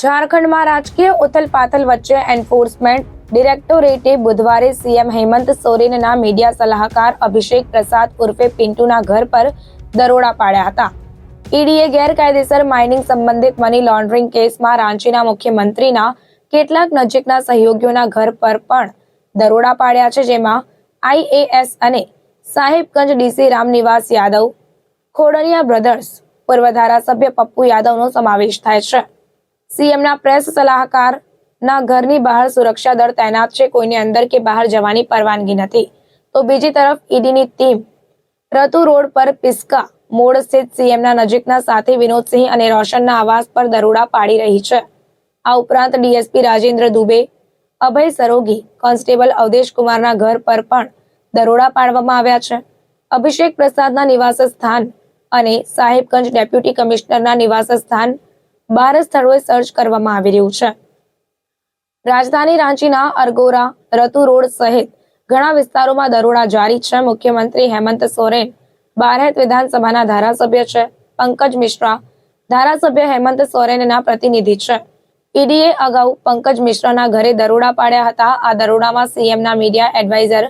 ઝારખંડમાં રાજકીય ઉથલપાથલ વચ્ચે એન્ફોર્સમેન્ટ ડિરેક્ટોરેટે બુધવારે સીએમ હેમંત સોરેનના મીડિયા સલાહકાર અભિષેક પ્રસાદ ઉર્ફે પિન્ટુના ઘર પર દરોડા પાડ્યા હતા. ઈડીએ ગેરકાયદેસર માઇનિંગ સંબંધિત મની લોન્ડરિંગ કેસમાં રાંચીના મુખ્યમંત્રીના કેટલાક નજીકના સહયોગીઓના ઘર પર પણ દરોડા પાડ્યા છે, જેમાં આઈએએસ અને સાહેબગંજ ડીસી રામનિવાસ યાદવ, ખોડરિયા બ્રધર્સ પૂર્વ ધારાસભ્ય પપ્પુ યાદવનો સમાવેશ થાય છે. સીએમના પ્રેસ સલાહકારના ઘરની બહાર સુરક્ષા દળ તૈનાત છે. કોઈને અંદર કે બહાર જવાની પરવાનગી નથી. તો બીજી તરફ ઈડીની ટીમ રતુ રોડ પર પિસ્કા મોડ સ્થિત સીએમના નજીકના સાથી વિનોદસિંહ અને રોશનના આવાસ પર દરોડા પાડી રહી છે. આ ઉપરાંત ડીએસપી રાજેન્દ્ર દુબે, અભય સરોગી, કોન્સ્ટેબલ અવધેશ કુમારના ઘર પર પણ દરોડા પાડવામાં આવ્યા છે. અભિષેક પ્રસાદના નિવાસ સ્થાન અને સાહેબગંજ ડેપ્યુટી કમિશનરના નિવાસ સ્થાન બાર સ્થળોએ સર્ચ કરવામાં આવી રહ્યું છે. રાજધાની રાંચીના અરગોરા, રતુ રોડ સહિત ઘણા વિસ્તારોમાં દરોડા જારી છે. મુખ્યમંત્રી હેમંત સોરેન બારહેત વિધાનસભાના ધારાસભ્ય છે. પંકજ મિશ્રા ધારાસભ્ય હેમંત સોરેનના પ્રતિનિધિ છે. ઈડીએ અગાઉ પંકજ મિશ્રાના ઘરે દરોડા પાડ્યા હતા. આ દરોડામાં સીએમના મીડિયા એડવાઇઝર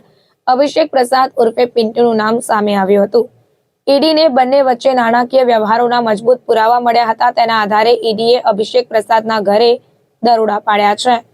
અભિષેક પ્રસાદ ઉર્ફે પિન્ટુનું નામ સામે આવ્યું હતું. ઈડીને બંને વચ્ચે નાણાકીય વ્યવહારોના મજબૂત પુરાવા મળ્યા હતા. તેના આધારે ઈડીએ અભિષેક પ્રસાદના ઘરે દરોડા પાડ્યા છે.